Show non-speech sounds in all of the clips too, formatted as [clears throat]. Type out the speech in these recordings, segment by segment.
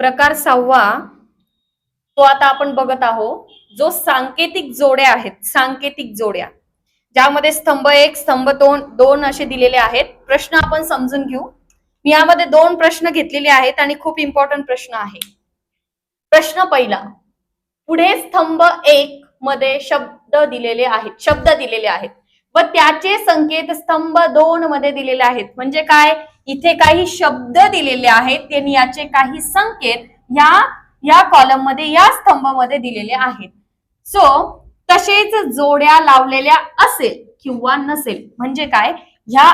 प्रकार सहावा तो आता आपण बघत आहोत जो सांकेतिक जोड्या आहेत सांकेतिक जोड्या. ज्यामध्ये स्तंभ एक स्तंभ दोन दोन असे दिलेले आहेत. प्रश्न आपण समजून घेऊ. मी यामध्ये दोन प्रश्न घेतलेले आहेत आणि खूप इम्पॉर्टंट प्रश्न आहे. प्रश्न पहिला पुढे स्तंभ एक मध्ये शब्द दिलेले आहेत शब्द दिलेले आहेत. व त्याचे संकेत स्तंभ दोन मध्ये दिलेले आहेत. म्हणजे काय? इथे काही शब्द दिलेले आहेत त्यांनी याचे काही संकेत या या कॉलममध्ये या स्तंभामध्ये दिलेले आहेत. सो तसेच जोड्या लावलेल्या असेल किंवा नसेल म्हणजे काय? ह्या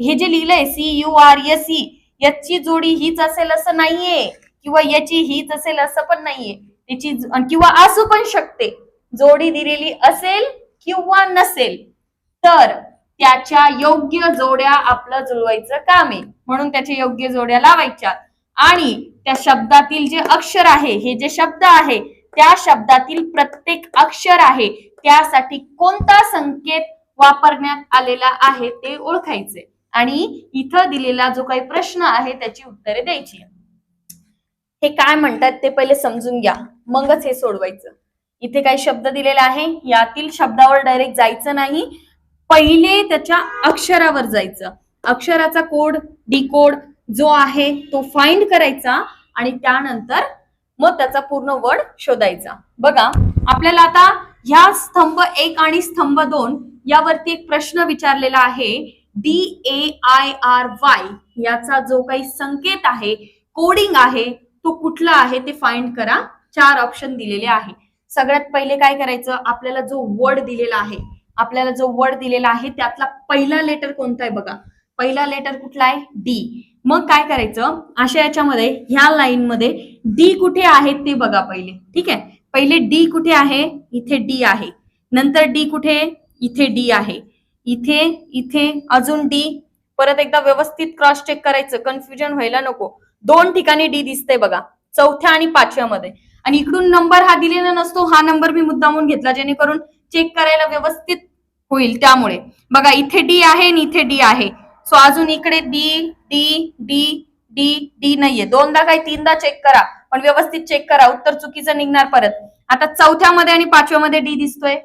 हे जे लिहिलंय C U R S E याची जोडी हीच असेल असं नाहीये किंवा याची हीच असेल असं पण नाहीये. त्याची किंवा असू पण शकते. जोडी दिलेली असेल किंवा नसेल. तर त्याच्या योग्य जोड्या आपलं जुळवायचं काम आहे. म्हणून त्याच्या योग्य जोड्या लावायच्या. आणि त्या शब्दातील जे अक्षर आहे हे जे शब्द आहे त्या शब्दातील प्रत्येक अक्षर आहे त्यासाठी कोणता संकेत वापरण्यात आलेला आहे ते ओळखायचे. आणि इथं दिलेला जो काही प्रश्न आहे त्याची उत्तरे द्यायची हे काय म्हणतात ते पहिले समजून घ्या. मगच हे सोडवायचं. इथे काही शब्द दिलेला आहे यातील शब्दावर डायरेक्ट जायचं नाही. पहिले त्याच्या अक्षरावर जायचं. अक्षराचा कोड डी कोड जो आहे तो फाइंड करायचा आणि त्यानंतर मग त्याचा पूर्ण वर्ड शोधायचा. बघा आपल्याला आता ह्या स्तंभ एक आणि स्तंभ दोन यावरती एक प्रश्न विचारलेला आहे. D A I R Y याचा जो काही संकेत आहे कोडिंग आहे तो कुठला आहे ते फाइंड करा. चार ऑप्शन दिलेले आहे. सगळ्यात पहिले काय करायचं? आपल्याला जो वर्ड दिलेला आहे आपल्याला जो वर्ड दिलेला आहे त्यातला पहिला लेटर कोणता आहे बघा. पहिला लेटर कुठला आहे? डी मग काय करायचं? अशा याच्यामध्ये ह्या लाईन मध्ये डी कुठे आहे ते बघा पहिले. ठीक आहे? पहिले डी कुठे आहे? इथे डी आहे. नंतर डी कुठे? इथे डी आहे. इथे इथे अजून डी परत एकदा व्यवस्थित क्रॉस चेक करायचं. कन्फ्युजन व्हायला नको. दोन ठिकाणी डी दिसते बघा. चौथ्या आणि पाचव्या मध्ये आणि इकडून नंबर हा दिलेला नसतो हा नंबर मी मुद्दामून घेतला जेणेकरून चेक करायला व्यवस्थित होईल त्यामुळे. बघा इथे डी आहे आणि इथे डी आहे. सो अजून इकडे D D D D D नाहीये. दोनदा काय तीनदा चेक करा. पण व्यवस्थित चेक करा. उत्तर चुकीचं निघणार परत. आता चौथ्यामध्ये आणि पाचव्यामध्ये डी दिसतोय.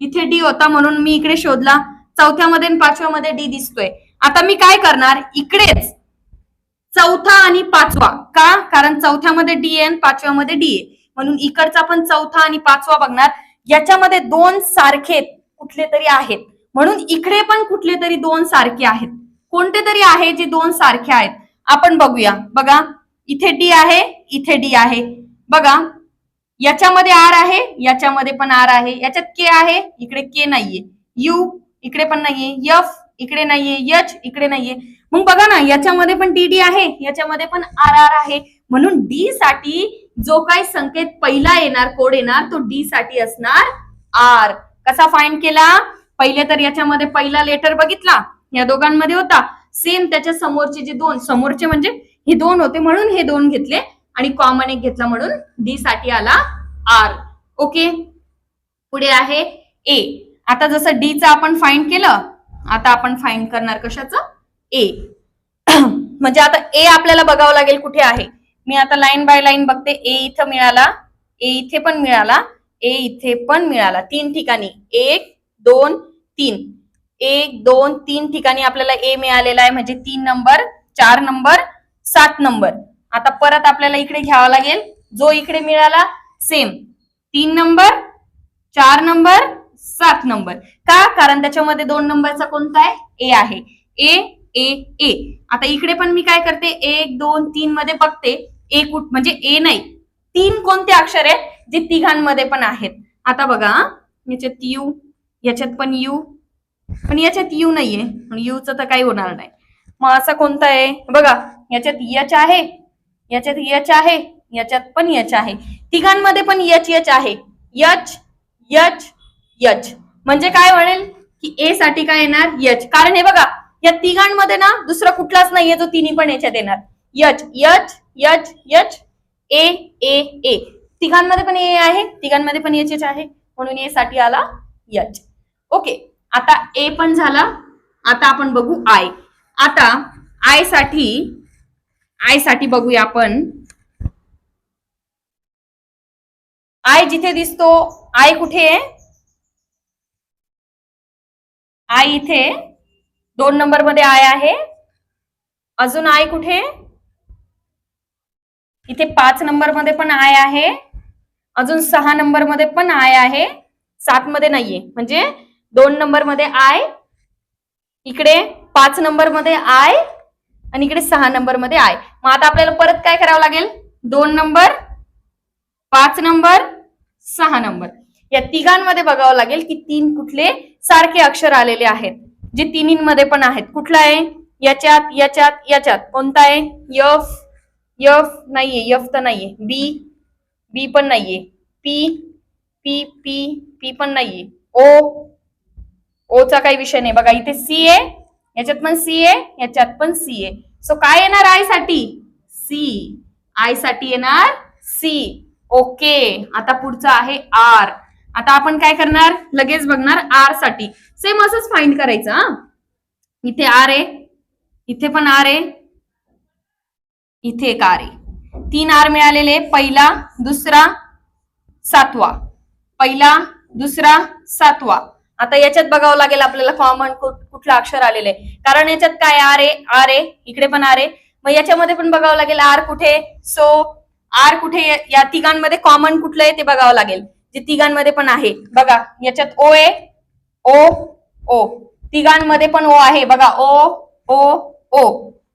इथे डी होता म्हणून मी इकडे शोधला. चौथ्यामध्ये आणि पाचव्यामध्ये डी दिसतोय. आता मी काय करणार? इकडेच चौथा आणि पाचवा. का? कारण चौथ्यामध्ये डी आहे आणि पाचव्यामध्ये डी आहे. म्हणून इकडचा पण चौथा आणि पाचवा बघणार. याच्यामध्ये दोन सारखे कुठले तरी आहेत. म्हणून इकडे पण कुठले तरी दोन सारखे आहेत. कोणते तरी आहे जे दोन सारखे आहेत? आपण बघूया. बघा इथे डी आहे इथे डी आहे. बघा याच्यामध्ये आर आहे याच्यामध्ये पण आर आहे. याच्यात के आहे इकडे के नाहीये. यू इकडे पण नाहीये. यफ इकडे नाहीये. यच इकडे नाहीये. मग बघा ना याच्यामध्ये पण डी डी आहे याच्यामध्ये पण आर आर आहे. म्हणून डी साठी जो काही संकेत पहिला येणार कोड येणार तो डी साठी असणार आर कसा फाइंड केला? पहिले तर याच्यामध्ये पहिला लेटर बघितला. या दोघांमध्ये होता. सेम त्याच्या समोरचे जे दोन समोरचे म्हणजे हे दोन होते म्हणून हे दोन घेतले आणि कॉमन एक घेतला म्हणून डी साठी आला आर ओके पुढे आहे ए आता जसं डी चा आपण फाइंड केलं आता आपण फाइंड करणार कशाचं? ए [clears throat] म्हणजे आता ए आपल्याला बघावं लागेल कुठे आहे. मी आता लाईन बाय लाईन बघते. ए इथं मिळाला ए इथे पण मिळाला ए इथे पण मिळाला. तीन ठिकाणी. एक दोन तीन. एक दोन तीन ठिकाणी आपल्याला ए मिळालेला आहे. म्हणजे तीन नंबर चार नंबर सात नंबर आता परत आपल्याला इकडे घ्यावा लागेल. जो इकडे मिळाला सेम तीन नंबर चार नंबर सात नंबर का? कारण त्याच्यामध्ये दोन नंबरचा कोणता आहे? ए आहे. ए ए ए आता इकडे पण मी काय करते? एक दोन तीन मध्ये बघते. ए कुठ म्हणजे ए नाही. तीन कोणते अक्षर आहेत? जे तिघांमध्ये पण आहेत. आता बघा याच्यात यू याच्यात पण यू पण याच्यात यू नाहीये. यूच तर काही होणार नाही. मग असा कोणता आहे? बघा याच्यात यच आहे याच्यात यच आहे याच्यात पण यच आहे. तिघांमध्ये पण यच यच आहे. H H H. म्हणजे काय म्हणेल? की ए साठी काय येणार? यच. कारण हे बघा या तिघांमध्ये ना दुसरा कुठलाच नाहीये जो तिन्ही पण याच्यात येणार. H H H H A A A. तिघांमध्ये पण ए आहे तिघांमध्ये पण यच एच आहे. म्हणून ए साठी आला यच. ओके आता ए पण झाला. आता आपण बघू आय. आता आयसाठी आयसाठी बघूया आपण. आय जिथे दिसतो आय कुठे आहे? आय इथे. दोन नंबरमध्ये आय आहे. अजून आय कुठे? इथे पाच नंबरमध्ये पण आय आहे. अजून सहा नंबरमध्ये पण आय आहे. सात मध्ये नाहीये. म्हणजे दोन नंबरमध्ये आय इकडे पाच नंबरमध्ये आय आणि इकडे सहा नंबरमध्ये आय. मग आता आपल्याला परत काय करावं लागेल? दोन नंबर पाच नंबर सहा नंबर. या तिघांमध्ये बघावं लागेल की तीन कुठले सारखे अक्षर आलेले आहेत. जे तिन्हींमध्ये पण आहेत. कुठलं आहे? याच्यात याच्यात याच्यात. कोणता आहे? यफ यफ नाहीये यफ तर नाहीये. बी बी पण नाहीये. पी पी पी पी पण नाहीये. ओ ओचा काही विषय नाही. बघा इथे सी आहे याच्यात पण सी आहे याच्यात पण सी आहे. सो काय येणार आयसाठी? सी आयसाठी येणार सी ओके आता पुढचं आहे आर आता आपण काय करणार? लगेच बघणार आरसाठी. सेम असंच फाइंड करायचं हा. इथे आर आहे. इथे पण आर आहे. इथे एक आर. आहे तीन आर मिळालेले पहिला दुसरा सातवा. पहिला दुसरा सातवा. आता याच्यात बघावं लागेल आपल्याला कॉमन कुठलं अक्षर आलेलं आहे. कारण याच्यात काय आर? A R. ए इकडे पण आर. ए मग याच्यामध्ये पण बघावं लागेल आर कुठे? सो आर कुठे? या तिघांमध्ये कॉमन कुठलं आहे ते बघावं लागेल. जे तिघांमध्ये पण आहे. बघा याच्यात ओ ए ओ ओ तिघांमध्ये पण ओ आहे. बघा ओ ओ ओ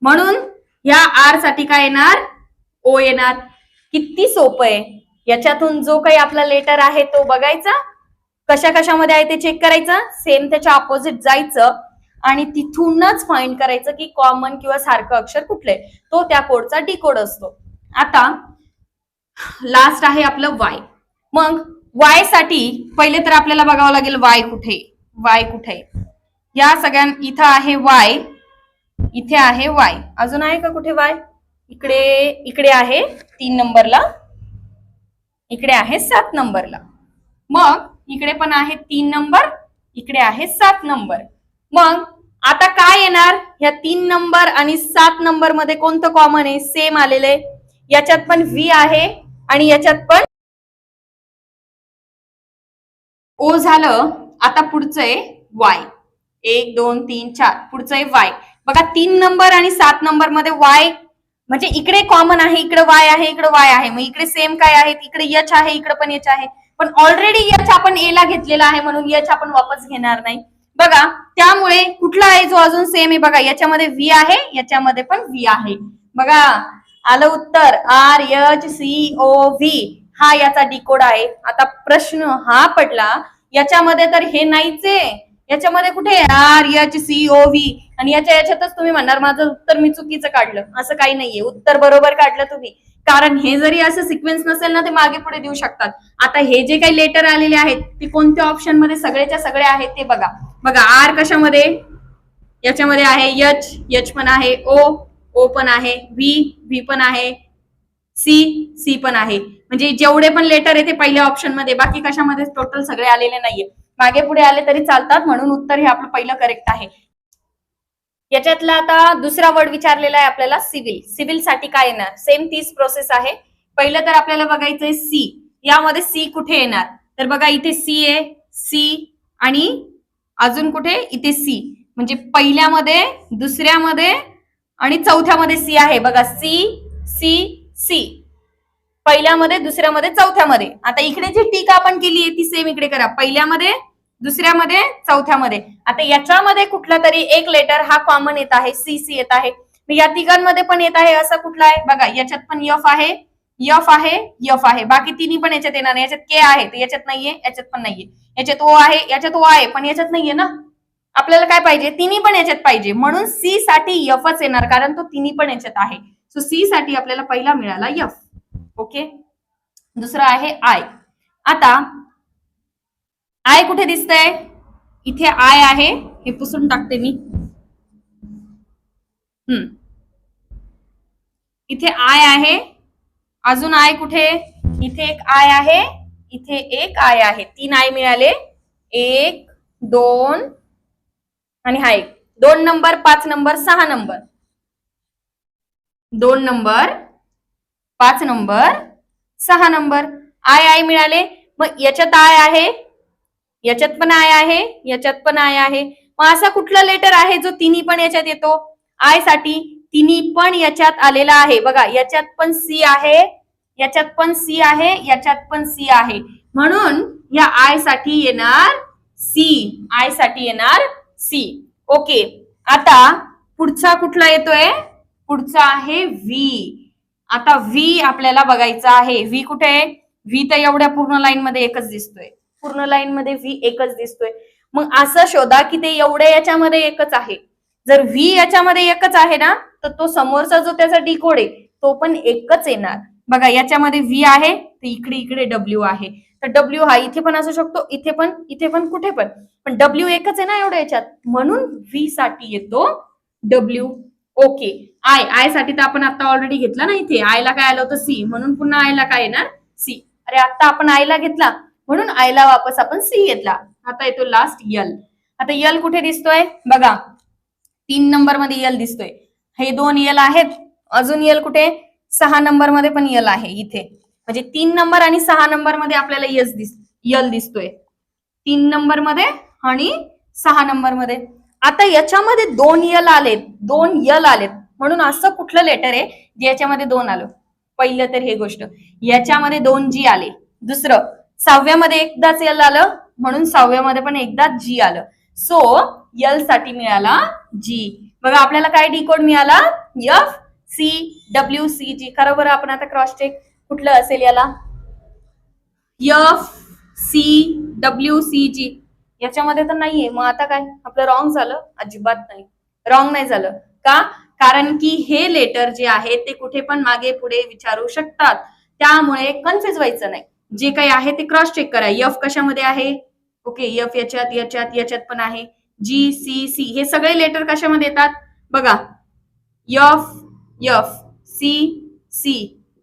म्हणून या आरसाठी काय येणार? ओ येणार. किती सोपं आहे. याच्यातून जो काही आपला लेटर आहे तो बघायचा. कशा कशामध्ये आहे ते चेक करायचं. सेम त्याच्या अपोजिट जायचं. आणि तिथूनच फाइंड करायचं की कॉमन किंवा सारखं अक्षर कुठलंय तो त्या कोडचा डिकोड असतो. आता लास्ट आहे आपलं वाय मग वायसाठी पहिले तर आपल्याला बघावं लागेल वाय कुठे? वाय कुठे? या सगळ्यां इथं आहे वाय इथे आहे वाय अजून आहे का कुठे वाय इकडे इकडे आहे तीन नंबरला. इकडे आहे सात नंबरला. मग इकडे पण आहे तीन नंबर इकडे आहे सात नंबर. मग आता काय येणार? ह्या तीन नंबर आणि सात नंबरमध्ये कोणतं कॉमन आहे? सेम आलेलं आहे याच्यात पण व्ही आहे आणि याच्यात पण ओ झालं. आता पुढचं आहे वाय एक दोन तीन चार. पुढचं आहे वाय बघा तीन नंबर आणि सात नंबरमध्ये वाय म्हणजे इकडे कॉमन आहे इकडे वाय आहे इकडे वाय आहे. मग इकडे सेम काय आहे? इकडे यच आहे इकडे पण यच आहे. पण ऑलरेडी यच आपण ए ला घेतलेला आहे म्हणून यच आपण वापस घेणार नाही. बघा त्यामुळे कुठला आहे जो अजून सेम आहे? बघा याच्यामध्ये व्ही आहे याच्यामध्ये पण व्ही आहे. बघा आलं उत्तर. R H C O V हा याचा डिकोड आहे. आता प्रश्न हा पडला याच्यामध्ये तर हे नाहीच आहे. याच्यामध्ये कुठे R H C O V आणि याच्या याच्यातच तुम्ही म्हणणार माझं उत्तर मी चुकीचं काढलं. असं काही नाहीये. उत्तर बरोबर काढलं तुम्ही. कारण हे जरी असं सिक्वेन्स नसेल ना ते मागे पुढे देऊ शकतात. आता हे जे काही लेटर आलेले आहेत ते कोणत्या ऑप्शनमध्ये सगळेच्या सगळे आहेत ते बघा. बघा आर कशामध्ये? याच्यामध्ये आहे यच यच पण आहे ओ ओ पण आहे व्ही व्ही पण आहे सी सी पण आहे. म्हणजे जेवढे पण लेटर आहे ते पहिल्या ऑप्शनमध्ये. बाकी कशामध्ये टोटल सगळे आलेले नाहीये. मागे पुढे आले तरी चालतात म्हणून उत्तर हे आपलं पहिलं करेक्ट आहे. याच्यातला आता दुसरा वर्ड विचारलेला आहे आपल्याला सिव्हिल सिव्हिलसाठी काय येणार? सेम तीच प्रोसेस आहे. पहिलं तर आपल्याला बघायचंय सी यामध्ये सी कुठे येणार? तर बघा इथे सी आहे. सी आणि अजून कुठे? इथे सी म्हणजे पहिल्यामध्ये दुसऱ्यामध्ये आणि चौथ्यामध्ये सी आहे. बघा सी सी सी पहिल्यामध्ये दुसऱ्यामध्ये चौथ्यामध्ये. आता इकडे जी टीका आपण केली आहे ती सेम इकडे करा. पहिल्यामध्ये दुसऱ्यामध्ये चौथ्यामध्ये. आता याच्यामध्ये कुठला तरी एक लेटर हा कॉमन येत आहे सी सी येत आहे. या तिघांमध्ये पण येत आहे असं कुठला आहे? बघा याच्यात पण यफ आहे यफ आहे यफ आहे. बाकी तिन्ही पण याच्यात येणार नाही. याच्यात के आहे तर याच्यात नाहीये याच्यात पण नाहीये. याच्यात ओ आहे याच्यात ओ आहे पण याच्यात नाहीये ना? आपल्याला काय पाहिजे? तिन्ही पण याच्यात पाहिजे. म्हणून सी साठी यफच येणार कारण तो तिन्ही पण याच्यात आहे. सो सी साठी आपल्याला पहिला मिळाला यफ ओके दुसरा आहे आय आता आय कुठे दिसतंय? इथे आय आहे. हे पुसून टाकते मी. हम्म. इथे आय आहे. अजून आय कुठे? इथे एक आय आहे. इथे एक आय आहे. तीन आय मिळाले. एक दोन आणि हा एक. दोन नंबर पाच नंबर सहा नंबर. दोन नंबर पाच नंबर सहा नंबर. आय आय मिळाले. मग याच्यात आय आहे. याच्यात पण आय आहे याच्यात पण आय आहे. मग असा कुठला लेटर आहे जो तिन्ही पण याच्यात येतो? आयसाठी तिन्ही पण याच्यात आलेला आहे. बघा याच्यात पण सी आहे याच्यात पण सी आहे याच्यात पण सी आहे. म्हणून या आयसाठी येणार सी आयसाठी येणार सी ओके आता पुढचा कुठला येतोय? पुढचा आहे व्ही आता व्ही आपल्याला बघायचा आहे. व्ही कुठे? आहे व्ही तर एवढ्या पूर्ण लाईन मध्ये एकच दिसतोय. पूर्ण लाईन मध्ये व्ही एकच दिसतोय. मग असं शोधा की ते एवढ्या याच्यामध्ये एकच आहे. जर व्ही याच्यामध्ये एकच आहे ना तर तो समोरचा जो त्याचा डिकोड आहे तो पण एकच येणार. बघा याच्यामध्ये व्ही आहे तर इकडे इकडे डब्ल्यू आहे. तर डब्ल्यू हा इथे पण असू शकतो इथे पण इथे पण कुठे पण. पण डब्ल्यू एकच आहे ना एवढ्या याच्यात. म्हणून व्ही साठी येतो डब्ल्यू ओके आय आयसाठी तर आपण आता ऑलरेडी घेतला ना इथे. आयला काय आलं होतं सी म्हणून पुन्हा आयला काय येणार? सी अरे आता आपण आयला घेतला. म्हणून आयला वापस आपण सी घेतला. आता येतो लास्ट यल. आता यल कुठे दिसतोय? बघा. तीन नंबरमध्ये यल दिसतोय. हे दोन यल आहेत. अजून यल कुठे? सहा नंबरमध्ये पण यल आहे इथे. म्हणजे तीन नंबर आणि सहा नंबरमध्ये आपल्याला यस दिस यल दिसतोय. तीन नंबरमध्ये आणि सहा नंबरमध्ये आता याच्यामध्ये दोन यल आलेत. दोन यल आलेत. म्हणून असं कुठलं लेटर आहे? जे याच्यामध्ये दोन आलं. पहिलं तर हे गोष्ट. याच्यामध्ये दोन जी आले. दुसरं. सहाव्यामध्ये एकदाच यल आलं म्हणून सहाव्यामध्ये पण एकदाच जी आलं. सो यलसाठी मिळाला जी बघा आपल्याला काय डिकोड मिळाला? F C W C G खरं बरं आपण आता क्रॉस चेक कुठलं असेल याला? F C W C G याच्यामध्ये तर नाहीये. मग आता काय? आपलं रॉंग झालं. अजिबात नाही. रॉंग नाही झालं. का? कारण की हे लेटर जे आहे ते कुठे पण मागे पुढे विचारू शकतात. त्यामुळे कन्फ्युज व्हायचं नाही. जे काही आहे ते क्रॉस चेक करा. यफ कशामध्ये आहे? ओके यफ याच्यात याच्यात याच्यात पण आहे. जी सी सी हे सगळे लेटर कशामध्ये येतात? बघा. यफ यफ सी सी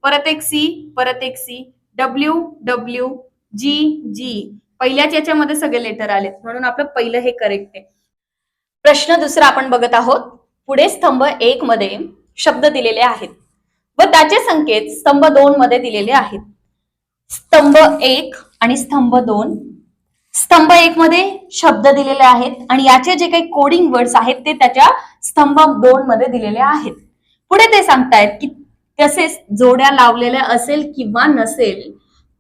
परत एक सी परत एक C W W G G पहिल्याच याच्यामध्ये सगळे लेटर आलेत. म्हणून आपलं पहिलं हे करेक्ट आहे. प्रश्न दुसरा आपण बघत आहोत. पुढे स्तंभ एक मध्ये शब्द दिलेले आहेत. व त्याचे संकेत स्तंभ दोन मध्ये दिलेले आहेत. स्तंभ एक आणि स्तंभ दोन. स्तंभ एक मध्ये शब्द दिलेले आहेत आणि याचे जे काही कोडिंग वर्ड्स आहेत ते त्याच्या स्तंभ दोन मध्ये दिलेले आहेत. पुढे ते सांगतायत की तसेच जोड्या लावलेल्या असेल किंवा नसेल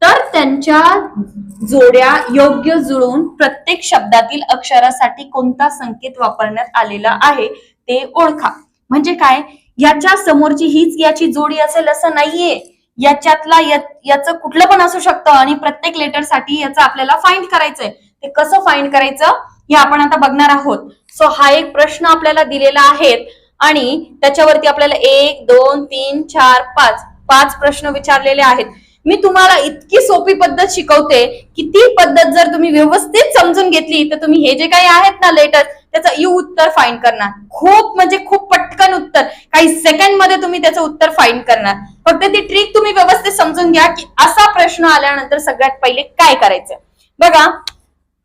तर त्यांच्या जोड्या योग्य जुळून प्रत्येक शब्दातील अक्षरासाठी कोणता संकेत वापरण्यात आलेला आहे ते ओळखा. म्हणजे काय? याच्या समोरची हीच याची जोडी असेल असं नाहीये. याच्यातला याचं कुठलं पण असू शकतं आणि प्रत्येक लेटरसाठी याचं आपल्याला फाइंड करायचंय. ते कसं फाइंड करायचं हे आपण आता बघणार आहोत. सो हा एक प्रश्न आपल्याला दिलेला आहे आणि त्याच्यावरती आपल्याला एक दोन तीन चार पाच पाच प्रश्न विचारलेले आहेत. मी तुम्हाला इतकी सोपी पद्धत शिकवते की ती पद्धत जर तुम्ही व्यवस्थित समजून घेतली तर तुम्ही हे जे काही आहेत ना लेटर त्याचं यू उत्तर फाईंड करणार. खूप म्हणजे खूप पटकन उत्तर. काही सेकंडमध्ये तुम्ही त्याचं उत्तर फाईंड करणार. फक्त ती ट्रिक तुम्ही व्यवस्थित समजून घ्या की असा प्रश्न आल्यानंतर सगळ्यात पहिले काय करायचं. बघा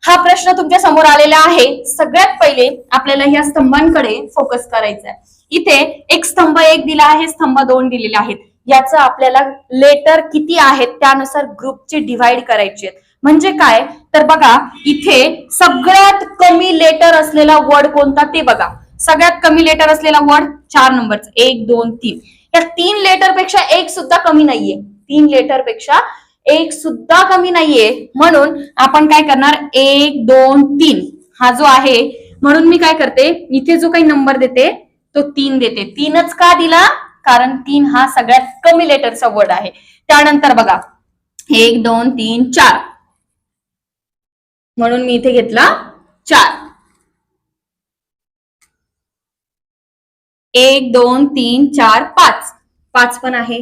हा प्रश्न तुमच्यासमोर आलेला आहे. सगळ्यात पहिले आपल्याला ह्या स्तंभांकडे फोकस करायचा आहे इथे एक स्तंभ एक दिला आहे स्तंभ दोन दिलेले आहेत. याचं आपल्याला लेटर किती आहेत त्यानुसार ग्रुपचे डिव्हाइड करायचे आहेत. म्हणजे काय? तर बघा इथे सगळ्यात कमी लेटर असलेला वर्ड कोणता? ते बघा. सगळ्यात कमी लेटर असलेला वर्ड चार नंबरचा एक दोन तीन. या तीन लेटरपेक्षा एक सुद्धा कमी नाहीये. तीन लेटरपेक्षा एक सुद्धा कमी नाहीये. म्हणून आपण काय करणार? एक दोन तीन. हा जो आहे म्हणून मी काय करते? इथे जो काही नंबर देते तो तीन देते. तीनच का दिला? कारण तीन हा सगळ्यात कमी लेटरचा वर्ड आहे. त्यानंतर बघा. एक दोन तीन चार. म्हणून मी इथे घेतला चार. एक दोन तीन चार पाच. पाच पण आहे.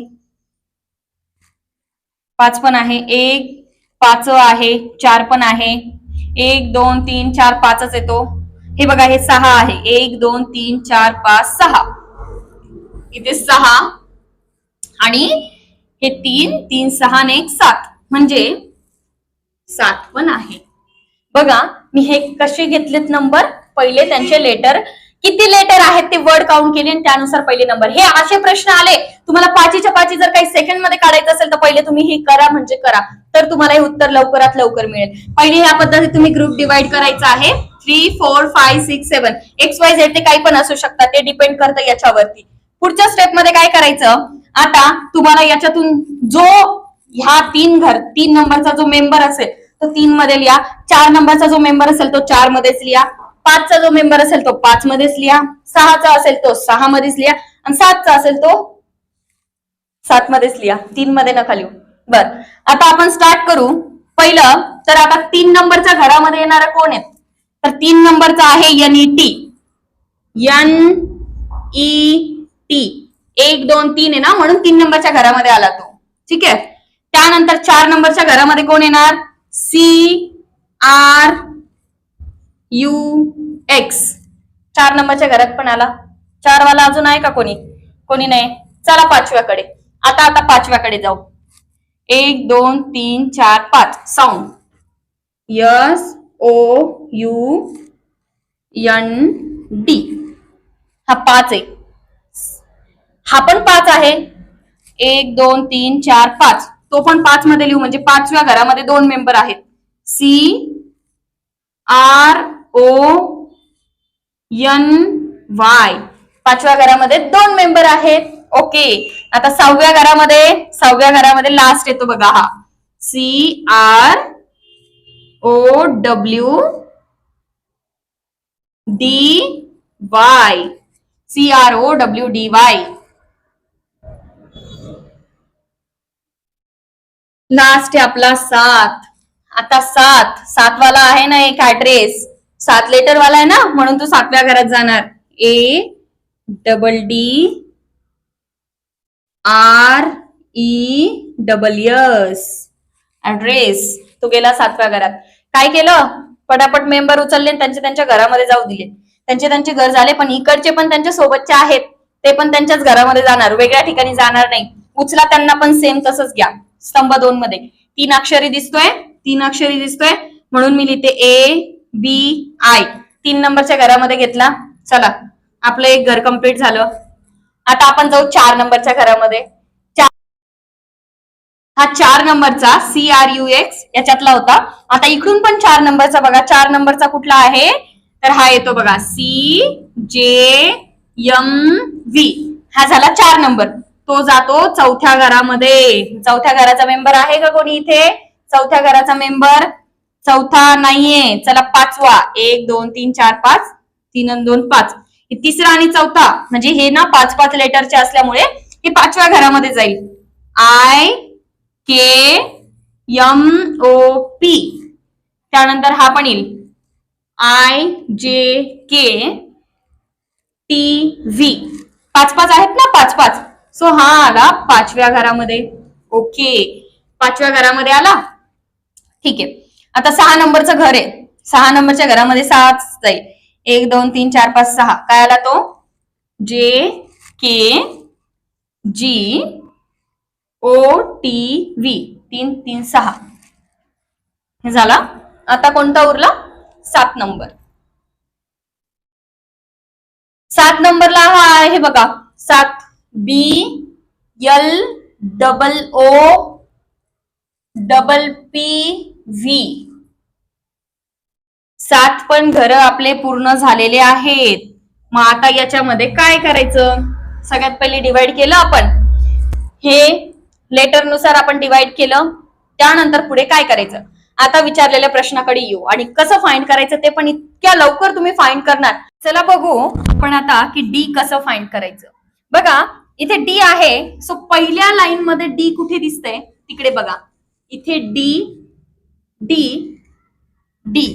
पाच पण आहे. एक पाच आहे. चार पण आहे. एक दोन तीन चार पाचच येतो. हे बघा हे सहा आहे. एक दोन तीन चार पाच सहा. इथे सहा आणि हे तीन तीन सहा ने एक सात. म्हणजे सात पण आहे. बघा मी हे कसे घेतलेत नंबर पहिले त्यांचे लेटर किती लेटर आहेत ते वर्ड काउंट केले आणि त्यानुसार पहिले नंबर हे असे प्रश्न आले. तुम्हाला पाचीच्या पाची जर काही सेकंडमध्ये काढायचं असेल तर पहिले तुम्ही हे करा म्हणजे करा. तर तुम्हाला हे उत्तर लवकरात लवकर मिळेल. पहिले ह्या पद्धतीत तुम्ही ग्रुप डिवाइड करायचा आहे. Three four five six seven X Y Z ते काही पण असू शकतात. ते डिपेंड करतं याच्यावरती. पुढच्या स्टेपमध्ये काय करायचं? आता तुम्हाला याच्यातून जो ह्या तीन घर तीन नंबरचा जो मेंबर असेल तो तीन मध्ये लिहा. चार नंबरचा जो मेंबर असेल तो चार मध्येच लिहा. पाचचा जो मेंबर असेल तो पाच मध्येच लिहा. सहाचा असेल तो सहा मध्येच लिहा. आणि सातचा असेल तो सात मध्येच लिहा. तीन मध्ये नका लिहू. बर. आता आपण स्टार्ट करू. पहिलं तर आता तीन नंबरच्या घरामध्ये येणारा कोण आहे तर तीन नंबरचा आहे N E T N E T एक दोन तीन आहे ना? म्हणून तीन नंबरच्या घरामध्ये आला तो. ठीक आहे? त्यानंतर चार नंबरच्या घरामध्ये कोण येणार? सी आर यू एक्स चार नंबरच्या घरात पण आला. चार वाला अजून आहे का कोणी? कोणी नाही. चला पाचव्याकडे. आता आता पाचव्याकडे जाऊ. एक दोन तीन चार पाच. Sound S O U N D हा पाच आहे. हा पण पाच आहे. एक दोन तीन चार पाच. तो पण पाच मध्ये लिहू म्हणजे पाचव्या घरामध्ये दोन मेंबर आहेत. C R O N Y पाचव्या घरामध्ये दोन मेंबर आहेत. ओके आता सहाव्या घरामध्ये सहाव्या घरामध्ये लास्ट येतो बघा हा. C R O W D Y C R O W D Y last आहे आपला सात. आता सात. सातवाला आहे ना एक ऍड्रेस सात लेटर वाला आहे ना? म्हणून तू सातव्या घरात जाणार. A double D R E double S address तू गेला सातव्या घरात. काय केलं? पटापट मेंबर उचलले आणि त्यांचे त्यांच्या घरामध्ये जाऊ दिले. त्यांचे त्यांचे घर झाले पण इकडचे पण त्यांच्या सोबतचे आहेत. ते पण त्यांच्याच घरामध्ये जाणार. वेगळ्या ठिकाणी जाणार नाही. उचला त्यांना पण सेम तसंच घ्या. स्तंभ दोन मध्ये. तीन अक्षरी दिसतोय तीन अक्षरी दिसतोय. म्हणून मी लिहिते ए बी आय तीन नंबरच्या घरामध्ये घेतला. चला आपलं एक घर कंप्लीट झालं. आता आपण जाऊ चार नंबरच्या घरामध्ये. हा चार नंबरचा सी आर यू एक्स याच्यातला होता. आता इकडून पण चार नंबरचा बघा. चार नंबरचा कुठला आहे? तर हा येतो बघा. सी जे यम व्ही हा झाला चार नंबर. तो जातो चौथ्या घरामध्ये. चौथ्या घराचा मेंबर आहे का कोणी इथे? चौथ्या घराचा मेंबर चौथा नाहीये. चला पाचवा. एक दोन तीन चार पाच. तीन आणि दोन पाच. तिसरा आणि चौथा म्हणजे हे ना पाच पाच लेटरचे असल्यामुळे हे पाचव्या घरामध्ये जाईल. I K M O P. त्यानंतर हा पण येईल. आय जे के टी व्ही. पाच पाच आहेत ना? पाच पाच. सो हा आला पाचव्या घरामध्ये. ओके. पाचव्या घरामध्ये आला? ठीक आहे. आता सहा नंबरचं घर आहे. सहा नंबरच्या घरामध्ये सहाच जाईल एक दोन तीन चार पाच सहा. काय आला तो? जे के जी ओ टी व्ही. तीन तीन सहा. हे झाला? आता कोणता उरला? सात नंबर. सात नंबरला हा आहे बघा. सात B L double O double P V. सात पण घर आपले पूर्ण झालेले आहेत. मग आता याच्यामध्ये काय करायचं? सगळ्यात पहिले डिवाइड केलं आपण. हे लेटरनुसार आपण डिवाइड केलं. त्यानंतर पुढे काय करायचं? आता विचारलेल्या प्रश्नाकडे येऊ. आणि कसं फाइंड करायचं ते पण इतक्या लवकर तुम्ही फाइंड करणार. चला बघू. पण आता की डी कसं फाइंड करायचं? बघा इथे डी आहे. सो पहिल्या लाईन मध्ये डी कुठे दिसतंय? तिकडे बघा. इथे डी डी डी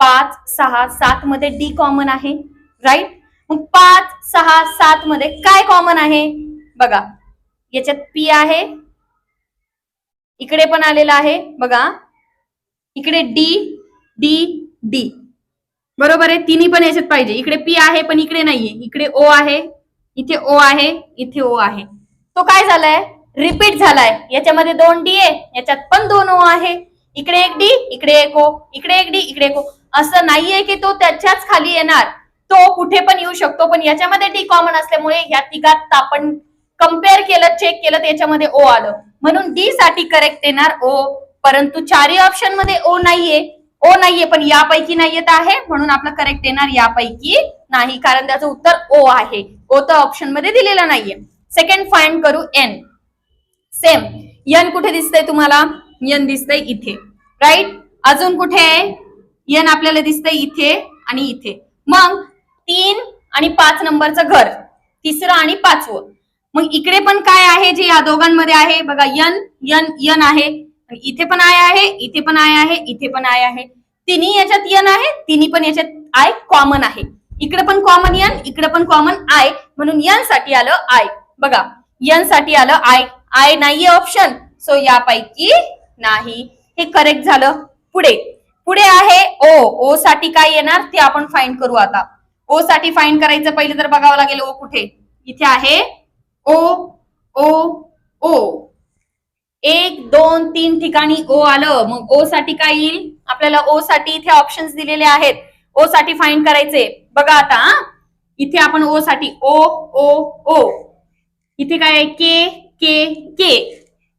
पाच सहा सात मध्ये डी कॉमन आहे राईट मग पाच सहा सात मध्ये काय कॉमन आहे? बघा. याच्यात पी आहे. इकडे पण आलेला आहे. बघा. इकडे डी डी डी बरोबर आहे? तिन्ही पण याच्यात पाहिजे. इकडे पी आहे पण इकडे नाहीये. इकडे ओ आहे. इथे ओ आहे इथे ओ आहे. तो काय झालाय? रिपीट झालाय. याच्यामध्ये दोन डी आहे याच्यात पण दोन ओ आहे. इकडे एक डी इकडे एक ओ इकडे एक डी इकडे एक ओ असं नाहीये की तो त्याच्याच खाली येणार. तो कुठे पण येऊ शकतो पण याच्यामध्ये डी कॉमन असल्यामुळे ह्या तिघात आपण कंपेअर केलं चेक केलं त्याच्यामध्ये ओ आलं. म्हणून डी साठी करेक्ट येणार ओ परंतु चारही ऑप्शनमध्ये ओ नाहीये. ओ नाहीये पण यापैकी नाही येत आहे. म्हणून आपलं करेक्ट येणार यापैकी नाही कारण त्याचं उत्तर ओ आहे. ओ तर ऑप्शनमध्ये दिलेलं नाहीये. सेकंड फाइंड करू एन सेम यन कुठे दिसतंय तुम्हाला? यन दिसतंय इथे. राईट अजून कुठे आहे? यन आपल्याला दिसतंय इथे आणि इथे. मग तीन आणि पाच नंबरचं घर. तिसरं आणि पाचवं. मग इकडे पण काय आहे? जे या दोघांमध्ये आहे? बघा यन यन यन आहे. इथे पण आय आहे इथे पण आय आहे इथे पण आय आहे. तिन्ही याच्यात यन आहे तिन्ही पण याच्यात आय कॉमन आहे. इकडे पण कॉमन यन इकडे पण कॉमन आय म्हणून यनसाठी आलं आय बघा यनसाठी आलं आय आय नाहीये ऑप्शन सो यापैकी नाही. हे करेक्ट झालं. पुढे. पुढे आहे ओ ओ साठी काय येणार? ते आपण फाइंड करू आता. ओ साठी फाइंड करायचं पहिले तर बघावं लागेल ओ कुठे? इथे आहे ओ ओ ओ एक दोन तीन ठिकाणी ओ आलं. मग ओ साठी काय येईल? आपल्याला ओ साठी इथे ऑप्शन्स दिलेले आहेत. ओ साठी फाइंड करायचे. बघा आता इथे आपण ओ साठी ओ ओ ओ इथे काय आहे? के के के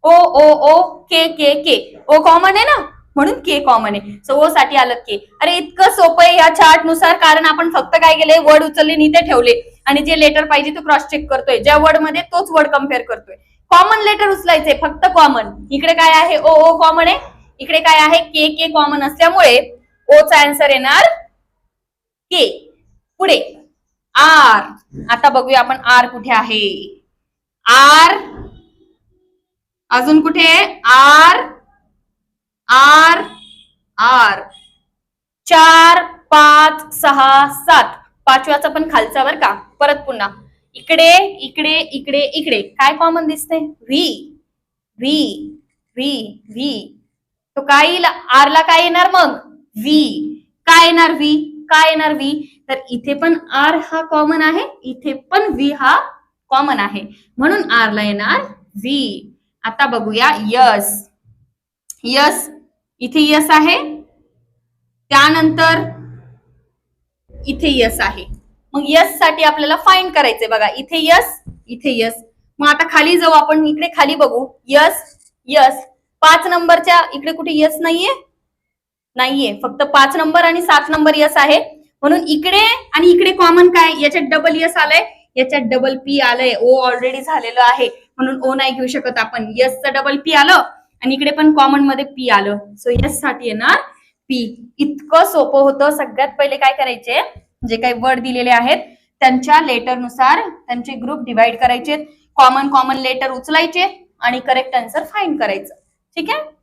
ओ ओ ओ के के के ओ कॉमन आहे ना? म्हणून के कॉमन आहे. सो ओ साठी आलं के अरे इतकं सोपं आहे या चार्टनुसार कारण आपण फक्त काय केले वर्ड उचलले नि ते ठेवले. आणि जे लेटर पाहिजे तो क्रॉस चेक करतोय. ज्या वर्डमध्ये तोच वर्ड कंपेअर करतोय. कॉमन लेटर उचलायचे फक्त कॉमन इकडे काय आहे? ओ ओ कॉमन आहे. इकडे काय आहे? के के कॉमन असल्यामुळे ओचा आन्सर येणार के पुढे. आर. आता बघूया आपण आर कुठे आहे? आर. अजून कुठे? आर. आर. आर. चार पाच सहा सात. पाचव्याचा पण खालचा बर का? परत पुन्हा. इकडे इकडे इकडे इकडे. काय कॉमन दिसते व्ही व्ही व्ही व्ही तो काय आरला आर ला काय येणार मग? व्ही काय येणार व्ही काय येणार व्ही तर इथे पण आर हा कॉमन आहे इथे पण व्ही हा कॉमन आहे. म्हणून आर ला येणार व्ही आता बघूया यस यस इथे यस आहे. त्यानंतर इथे यस आहे. मग यससाठी आपल्याला फाईंड करायचंय बघा. इथे यस इथे यस मग आता खाली जाऊ आपण इकडे खाली बघू. यस यस पाच नंबरच्या इकडे कुठे यस नाहीये? नाहीये. फक्त पाच नंबर आणि सात नंबर यस आहे. म्हणून इकडे आणि इकडे कॉमन काय? याच्यात डबल यस आलंय. याच्यात डबल पी आलंय. ओ ऑलरेडी झालेलं आहे. म्हणून ओ नाही घेऊ शकत आपण. यसचं डबल पी आलं आणि इकडे पण कॉमनमध्ये पी आलं. सो यससाठी येणार पी इतकं सोपं होतं. सगळ्यात पहिले काय करायचे? जे काही वर्ड दिलेले आहेत त्यांच्या लेटरनुसार त्यांचे ग्रुप डिवाइड करायचे. कॉमन कॉमन लेटर उचलायचे आणि करेक्ट आन्सर फाईन करायचं. ठीक आहे?